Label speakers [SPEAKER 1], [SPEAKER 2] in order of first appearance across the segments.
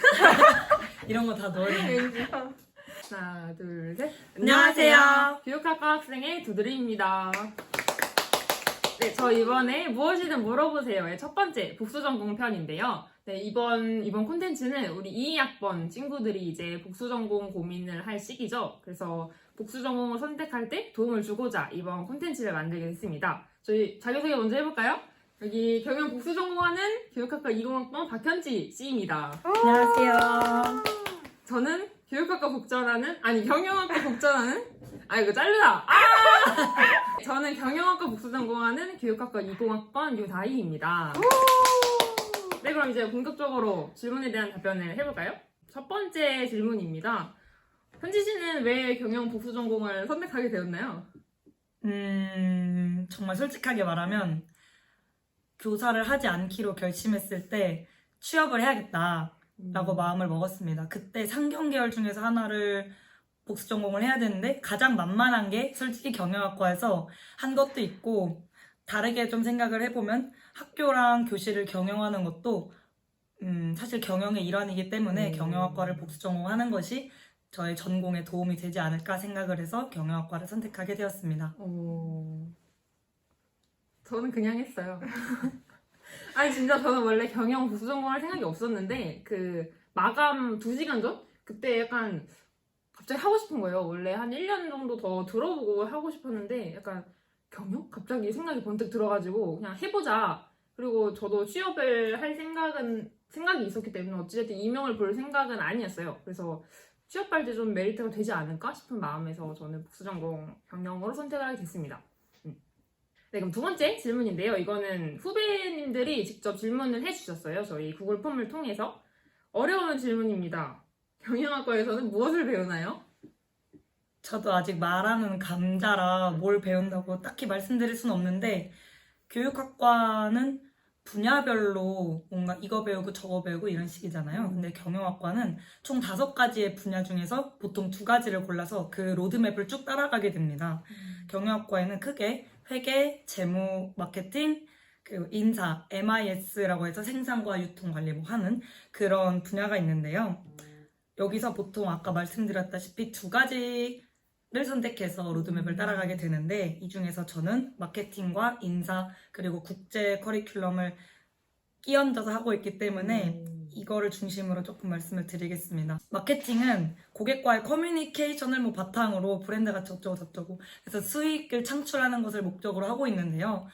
[SPEAKER 1] 이런 거 다 넣어야
[SPEAKER 2] 왠지. 하나, 둘, 셋.
[SPEAKER 1] 안녕하세요.
[SPEAKER 2] 교육학과 학생의 두드리입니다. 네, 저 이번에 무엇이든 물어보세요의 첫 번째 복수 전공 편인데요. 네, 이번, 이번 콘텐츠는 우리 2학번 친구들이 이제 복수 전공 고민을 할 시기죠. 그래서 복수 전공을 선택할 때 도움을 주고자 이번 콘텐츠를 만들게 됐습니다. 저희 자기소개 먼저 해볼까요? 여기 경영 복수전공하는 교육학과 20학번 박현지 씨입니다.
[SPEAKER 1] 안녕하세요.
[SPEAKER 2] 저는 교육학과 복전하는 아니 경영학과 복전하는 아 이거 자르다 아! 저는 경영학과 복수 전공하는 교육학과 20학번 유다희입니다 네 그럼 이제 본격적으로 질문에 대한 답변을 해볼까요? 첫 번째 질문입니다 현지 씨는 왜 경영 복수 전공을 선택하게 되었나요?
[SPEAKER 1] 음, 정말 솔직하게 말하면 교사를 하지 않기로 결심했을 때 취업을 해야겠다 라고 마음을 먹었습니다. 그때 상경 계열 중에서 하나를 복수 전공을 해야 되는데 가장 만만한 게 솔직히 경영학과에서 한 것도 있고 다르게 좀 생각을 해보면 학교랑 교실을 경영하는 것도 음, 사실 경영의 일환이기 때문에
[SPEAKER 2] 음.
[SPEAKER 1] 경영학과를 복수 전공하는 것이 저의 전공에 도움이 되지 않을까 생각을 해서 경영학과를 선택하게 되었습니다.
[SPEAKER 2] 오... 저는 그냥 했어요. 아니 진짜 저는 원래 경영 부수 전공할 생각이 없었는데 그 마감 2시간 전? 그때 약간 갑자기 하고 싶은 거예요. 원래 한 1년 정도 더 들어보고 하고 싶었는데 약간 경영? 갑자기 생각이 번뜩 들어가지고 그냥 해보자. 그리고 저도 취업을 할 생각은 생각이 있었기 때문에 어찌됐든 이명을 볼 생각은 아니었어요. 그래서 취업할 때 좀 메리트가 되지 않을까 싶은 마음에서 저는 복수전공 경영으로 선택을 하게 됐습니다. 음. 네, 그럼 두 번째 질문인데요. 이거는 후배님들이 직접 질문을 해주셨어요. 저희 구글 폼을 통해서. 어려운 질문입니다. 경영학과에서는 무엇을 배우나요?
[SPEAKER 1] 저도 아직 말하는 감자라 뭘 배운다고 딱히 말씀드릴 수는 없는데 교육학과는 분야별로 뭔가 이거 배우고 저거 배우고 이런 식이잖아요. 근데 경영학과는 총 다섯 가지의 분야 중에서 보통 두 가지를 골라서 그 로드맵을 쭉 따라가게 됩니다. 경영학과에는 크게 회계, 재무, 마케팅, 그리고 인사, MIS라고 해서 생산과 유통 관리 뭐 하는 그런 분야가 있는데요. 여기서 보통 아까 말씀드렸다시피 두 가지를 선택해서 로드맵을 따라가게 되는데 이 중에서 저는 마케팅과 인사 그리고 국제 커리큘럼을 끼얹어서 하고 있기 때문에
[SPEAKER 2] 음.
[SPEAKER 1] 이거를 중심으로 조금 말씀을 드리겠습니다. 마케팅은 고객과의 커뮤니케이션을 뭐 바탕으로 브랜드가 저쩌고 저쩌고 그래서 수익을 창출하는 것을 목적으로 하고 있는데요.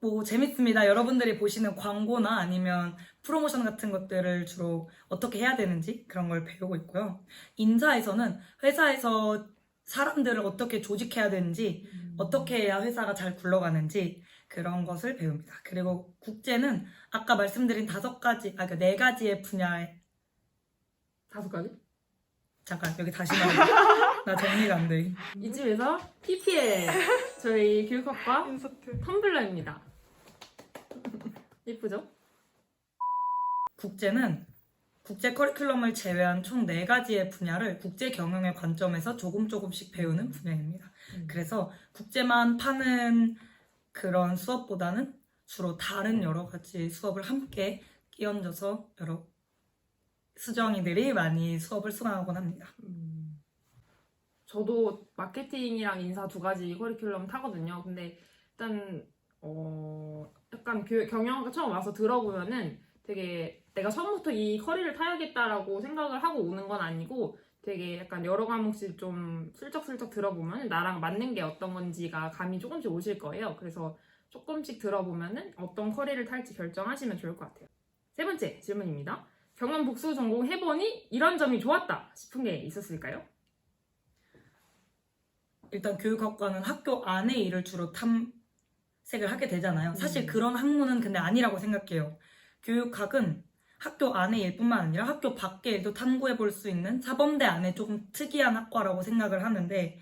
[SPEAKER 1] 뭐 재밌습니다. 여러분들이 보시는 광고나 아니면 프로모션 같은 것들을 주로 어떻게 해야 되는지 그런 걸 배우고 있고요. 인사에서는 회사에서 사람들을 어떻게 조직해야 되는지 어떻게 해야 회사가 잘 굴러가는지 그런 것을 배웁니다. 그리고 국제는 아까 말씀드린 다섯 가지, 아, 그러니까 네 가지의 분야에
[SPEAKER 2] 다섯 가지?
[SPEAKER 1] 잠깐 여기 다시 말해. 나 정리가 안 돼.
[SPEAKER 2] 이쯤에서 PPL 저희 교육학과
[SPEAKER 3] 인서트.
[SPEAKER 2] 텀블러입니다. 예쁘죠?
[SPEAKER 1] 국제는 국제 커리큘럼을 제외한 총네 가지의 분야를 국제 경영의 관점에서 조금 조금씩 배우는 분야입니다.
[SPEAKER 2] 음.
[SPEAKER 1] 그래서 국제만 파는 그런 수업보다는 주로 다른 여러 가지 수업을 함께 끼얹어서 여러 수정이들이 많이 수업을 수강하곤 합니다.
[SPEAKER 2] 음. 저도 마케팅이랑 인사 두 가지 커리큘럼 타거든요. 근데 일단 어 약간 교- 경영학과 처음 와서 들어보면은 되게 내가 처음부터 이 커리를 타야겠다라고 생각을 하고 오는 건 아니고 되게 약간 여러 과목씩 좀 슬쩍슬쩍 들어보면 나랑 맞는 게 어떤 건지가 감이 조금씩 오실 거예요. 그래서 조금씩 들어보면은 어떤 커리를 탈지 결정하시면 좋을 것 같아요. 세 번째 질문입니다. 경영 복수 전공 해보니 이런 점이 좋았다 싶은 게 있었을까요?
[SPEAKER 1] 일단 교육학과는 학교 안의 일을 주로 탐색을 하게 되잖아요. 사실
[SPEAKER 2] 음.
[SPEAKER 1] 그런 학문은 근데 아니라고 생각해요. 교육학은 학교 안의 일뿐만 아니라 학교 밖의 일도 탐구해 볼 수 있는 사범대 안에 조금 특이한 학과라고 생각을 하는데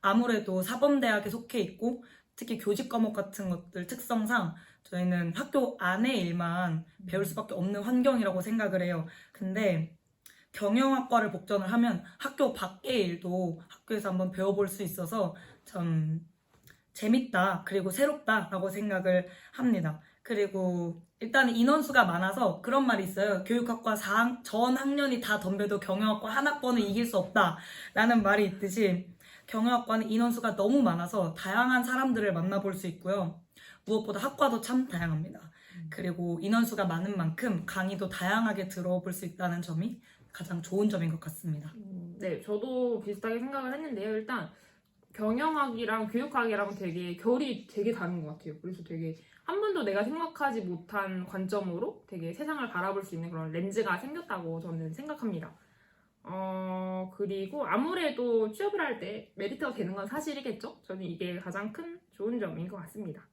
[SPEAKER 1] 아무래도 사범대학에 속해 있고 특히 교직 과목 같은 것들 특성상 저희는 학교 안의 일만 배울 수밖에 없는 환경이라고 생각을 해요. 근데 경영학과를 복전을 하면 학교 밖의 일도 학교에서 한번 배워볼 수 있어서 참 재밌다 그리고 새롭다라고 생각을 합니다. 그리고 일단 인원수가 많아서 그런 말이 있어요. 교육학과 4학, 전 학년이 다 덤벼도 경영학과 한 학번은 이길 수 없다라는 말이 있듯이 경영학과는 인원수가 너무 많아서 다양한 사람들을 만나볼 수 있고요. 무엇보다 학과도 참 다양합니다. 그리고 인원수가 많은 만큼 강의도 다양하게 들어볼 수 있다는 점이 가장 좋은 점인 것 같습니다.
[SPEAKER 2] 음, 네, 저도 비슷하게 생각을 했는데요. 일단 경영학이랑 교육학이랑 되게 결이 되게 다른 것 같아요. 그래서 되게 한 번도 내가 생각하지 못한 관점으로 되게 세상을 바라볼 수 있는 그런 렌즈가 생겼다고 저는 생각합니다. 어, 그리고 아무래도 취업을 할 때 메리트가 되는 건 사실이겠죠? 저는 이게 가장 큰 좋은 점인 것 같습니다.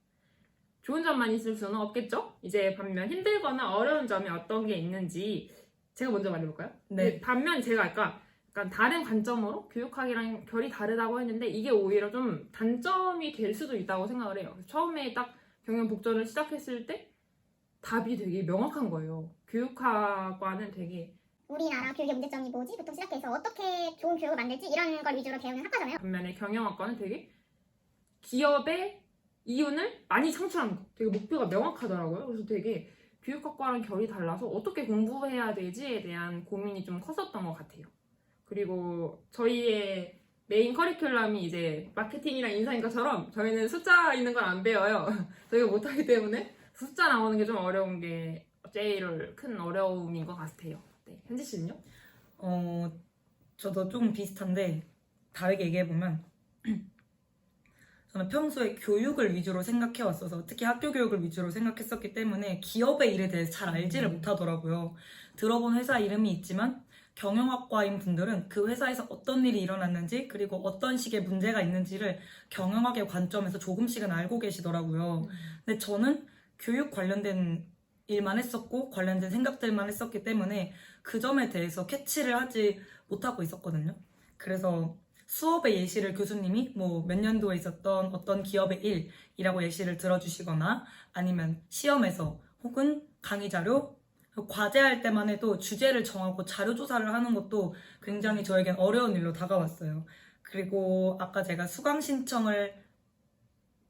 [SPEAKER 2] 좋은 점만 있을 수는 없겠죠? 이제 반면 힘들거나 어려운 점이 어떤 게 있는지 제가 먼저 말해볼까요?
[SPEAKER 1] 네.
[SPEAKER 2] 반면 제가 아까 약간 다른 관점으로 교육학이랑 결이 다르다고 했는데 이게 오히려 좀 단점이 될 수도 있다고 생각을 해요. 처음에 딱 경영 복전을 시작했을 때 답이 되게 명확한 거예요. 교육학과는 되게
[SPEAKER 3] 우리나라 교육의 문제점이 뭐지? 부터 시작해서 어떻게 좋은 교육을 만들지? 이런 걸 위주로 배우는 학과잖아요.
[SPEAKER 2] 반면에 경영학과는 되게 기업의 이윤을 많이 창출하는 거. 되게 목표가 명확하더라고요. 그래서 되게 교육학과랑 결이 달라서 어떻게 공부해야 되지에 대한 고민이 좀 컸었던 것 같아요. 그리고 저희의 메인 커리큘럼이 이제 마케팅이랑 인사인과처럼 저희는 숫자 있는 걸 안 배워요. 저희가 못하기 때문에 숫자 나오는 게 좀 어려운 게 제일 큰 어려움인 것 같아요. 네. 현지 씨는요?
[SPEAKER 1] 어, 저도 조금 비슷한데 다르게 얘기해보면 저는 평소에 교육을 위주로 생각해 왔어서 특히 학교 교육을 위주로 생각했었기 때문에 기업의 일에 대해서 잘 알지를
[SPEAKER 2] 음.
[SPEAKER 1] 못하더라고요. 들어본 회사 이름이 있지만 경영학과인 분들은 그 회사에서 어떤 일이 일어났는지 그리고 어떤 식의 문제가 있는지를 경영학의 관점에서 조금씩은 알고 계시더라고요. 근데 저는 교육 관련된 일만 했었고 관련된 생각들만 했었기 때문에 그 점에 대해서 캐치를 하지 못하고 있었거든요. 그래서 수업의 예시를 교수님이 뭐 몇 년도에 있었던 어떤 기업의 일이라고 예시를 들어주시거나 아니면 시험에서 혹은 강의 자료 과제할 때만 해도 주제를 정하고 자료 조사를 하는 것도 굉장히 저에겐 어려운 일로 다가왔어요. 그리고 아까 제가 수강 신청을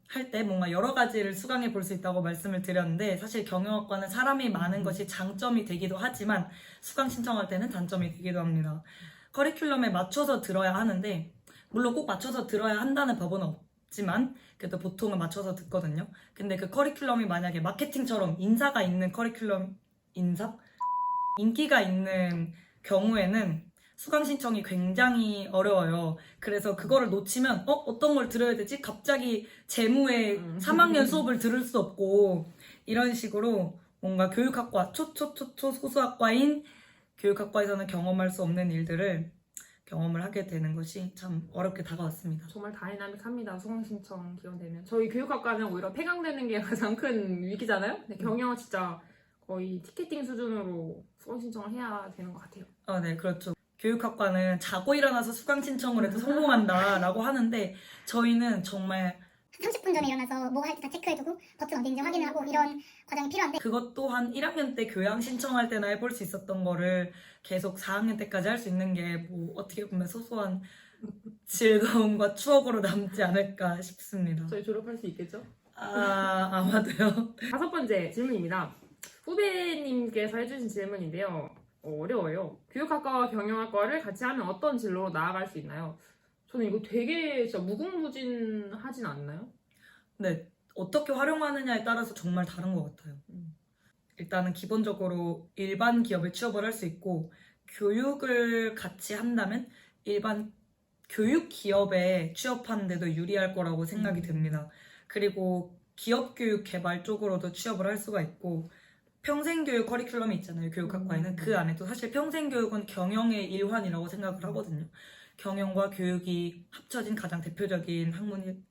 [SPEAKER 1] 할 때 뭔가 여러 가지를 수강해 볼 수 있다고 말씀을 드렸는데 사실 경영학과는 사람이 많은 것이 장점이 되기도 하지만 수강 신청할 때는 단점이 되기도 합니다. 커리큘럼에 맞춰서 들어야 하는데 물론 꼭 맞춰서 들어야 한다는 법은 없지만 그래도 보통은 맞춰서 듣거든요. 근데 그 커리큘럼이 만약에 마케팅처럼 인사가 있는 커리큘럼 인사? 인기가 있는 경우에는 수강 신청이 굉장히 어려워요. 그래서 그거를 놓치면 어 어떤 걸 들어야 되지? 갑자기 재무의
[SPEAKER 2] 음.
[SPEAKER 1] 3학년 수업을 들을 수 없고 이런 식으로 뭔가 교육학과 초초초초 소수학과인 교육학과에서는 경험할 수 없는 일들을 경험을 하게 되는 것이 참 어렵게 다가왔습니다.
[SPEAKER 2] 정말 다이나믹합니다. 수강 신청 기간되면 저희 교육학과는 오히려 폐강되는 게 가장 큰 위기잖아요. 근데 경영은 진짜 거의 티켓팅 수준으로 수강 신청을 해야 되는 것 같아요.
[SPEAKER 1] 아, 네, 그렇죠. 교육학과는 자고 일어나서 수강 신청을 해도 성공한다라고 하는데 저희는 정말
[SPEAKER 3] 30분 전에 일어나서 뭐 할지 다 체크해두고 버튼 어디인지 확인을 하고 이런 과정이 필요한데
[SPEAKER 1] 그것 또한 1학년 때 교양 신청할 때나 해볼 수 있었던 거를 계속 4학년 때까지 할 수 있는 게 뭐 어떻게 보면 소소한 즐거움과 추억으로 남지 않을까 싶습니다.
[SPEAKER 2] 저희 졸업할 수 있겠죠?
[SPEAKER 1] 아, 아마도요.
[SPEAKER 2] 다섯 번째 질문입니다. 후배님께서 해주신 질문인데요. 어, 어려워요. 교육학과와 경영학과를 같이 하면 어떤 진로로 나아갈 수 있나요? 저는 이거 되게 진짜 무궁무진하진 않나요?
[SPEAKER 1] 네, 어떻게 활용하느냐에 따라서 정말 다른 것 같아요.
[SPEAKER 2] 음.
[SPEAKER 1] 일단은 기본적으로 일반 기업에 취업을 할 수 있고 교육을 같이 한다면 일반 교육 기업에 취업하는데도 유리할 거라고 생각이
[SPEAKER 2] 음.
[SPEAKER 1] 듭니다. 그리고 기업 교육 개발 쪽으로도 취업을 할 수가 있고 평생 교육 커리큘럼이 있잖아요. 교육학과에는
[SPEAKER 2] 음.
[SPEAKER 1] 그 안에도 사실 평생 교육은 경영의 일환이라고 생각을 하거든요. 경영과 교육이 합쳐진 가장 대표적인 학문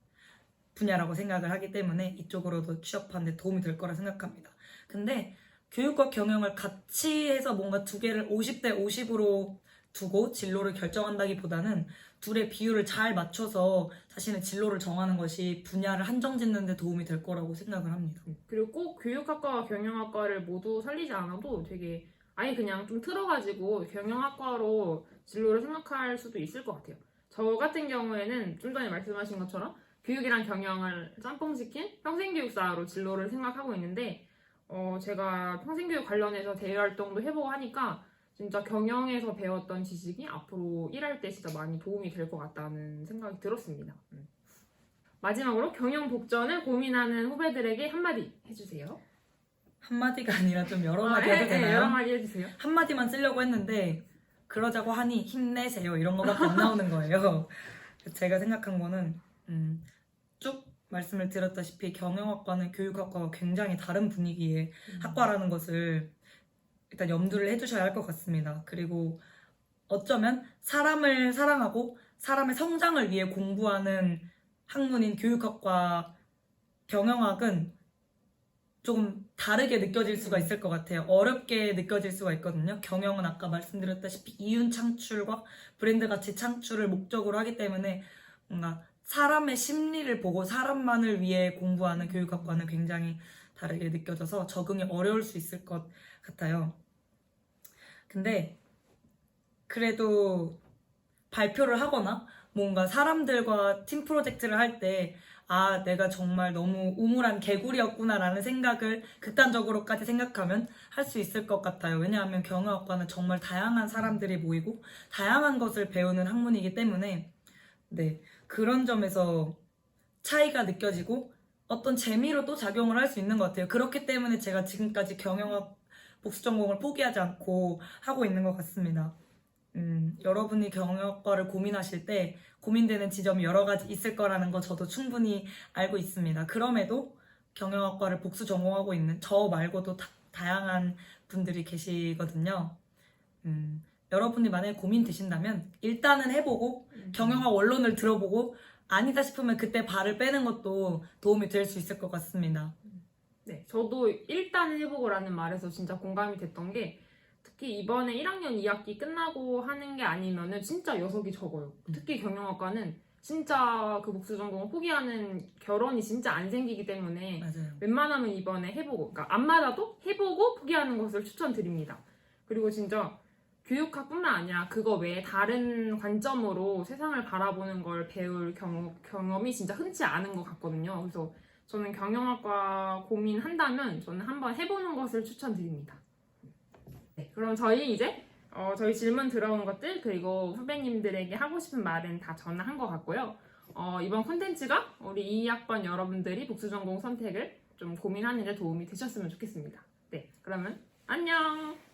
[SPEAKER 1] 분야라고 생각을 하기 때문에 이쪽으로도 취업하는데 도움이 될 거라 생각합니다. 근데 교육과 경영을 같이 해서 뭔가 두 개를 50대 50으로 두고 진로를 결정한다기보다는 둘의 비율을 잘 맞춰서 자신의 진로를 정하는 것이 분야를 한정 짓는 데 도움이 될 거라고 생각을 합니다.
[SPEAKER 2] 그리고 꼭 교육학과와 경영학과를 모두 살리지 않아도 되게 아예 그냥 좀 틀어가지고 경영학과로 진로를 생각할 수도 있을 것 같아요. 저 같은 경우에는 좀 전에 말씀하신 것처럼 교육이랑 경영을 짬뽕시킨 평생교육사로 진로를 생각하고 있는데 어, 제가 평생교육 관련해서 대외 활동도 해보고 하니까 진짜 경영에서 배웠던 지식이 앞으로 일할 때 진짜 많이 도움이 될 것 같다는 생각이 들었습니다. 음. 마지막으로 경영 복전을 고민하는 후배들에게 한마디 해주세요.
[SPEAKER 1] 한마디가 아니라 좀 여러 마디
[SPEAKER 2] 아,
[SPEAKER 1] 해도
[SPEAKER 2] 네, 네,
[SPEAKER 1] 되나요?
[SPEAKER 2] 여러 마디 해주세요.
[SPEAKER 1] 한마디만 쓰려고 했는데 그러자고 하니 힘내세요 이런 거밖에 안 나오는 거예요. 제가 생각한 거는 음, 쭉 말씀을 드렸다시피 경영학과는 교육학과와 굉장히 다른 분위기의 학과라는 것을 일단 염두를 해두셔야 할 것 같습니다. 그리고 어쩌면 사람을 사랑하고 사람의 성장을 위해 공부하는 학문인 교육학과 경영학은 조금 다르게 느껴질 수가 있을 것 같아요. 어렵게 느껴질 수가 있거든요. 경영은 아까 말씀드렸다시피 이윤 창출과 브랜드 가치 창출을 목적으로 하기 때문에 뭔가 사람의 심리를 보고 사람만을 위해 공부하는 교육학과는 굉장히 다르게 느껴져서 적응이 어려울 수 있을 것 같아요. 근데 그래도 발표를 하거나 뭔가 사람들과 팀 프로젝트를 할 때 아, 내가 정말 너무 우물한 개구리였구나라는 생각을 극단적으로까지 생각하면 할 수 있을 것 같아요. 왜냐하면 경영학과는 정말 다양한 사람들이 모이고 다양한 것을 배우는 학문이기 때문에 네, 그런 점에서 차이가 느껴지고 어떤 재미로 또 작용을 할 수 있는 것 같아요. 그렇기 때문에 제가 지금까지 경영학 복수 전공을 포기하지 않고 하고 있는 것 같습니다. 음, 여러분이 경영학과를 고민하실 때 고민되는 지점이 여러 가지 있을 거라는 거 저도 충분히 알고 있습니다. 그럼에도 경영학과를 복수 전공하고 있는 저 말고도 다, 다양한 분들이 계시거든요. 음, 여러분이 만약에 고민 되신다면 일단은 해보고 경영학 원론을 들어보고 아니다 싶으면 그때 발을 빼는 것도 도움이 될 수 있을 것 같습니다.
[SPEAKER 2] 네, 저도 일단 해보고라는 말에서 진짜 공감이 됐던 게 특히 이번에 1학년 2학기 끝나고 하는 게 아니면은 진짜 녀석이 적어요. 특히 경영학과는 진짜 그 복수 전공을 포기하는 결혼이 진짜 안 생기기 때문에
[SPEAKER 1] 맞아요.
[SPEAKER 2] 웬만하면 이번에 해보고, 그러니까 안 맞아도 해보고 포기하는 것을 추천드립니다. 그리고 진짜 교육학뿐만 아니라 그거 외에 다른 관점으로 세상을 바라보는 걸 배울 경험, 경험이 진짜 흔치 않은 것 같거든요. 그래서 저는 경영학과 고민한다면 저는 한번 해보는 것을 추천드립니다. 네, 그럼 저희 이제 어, 저희 질문 들어온 것들 그리고 후배님들에게 하고 싶은 말은 다 전화한 것 같고요. 어, 이번 콘텐츠가 우리 2학번 여러분들이 복수전공 선택을 좀 고민하는 데 도움이 되셨으면 좋겠습니다. 네, 그러면 안녕!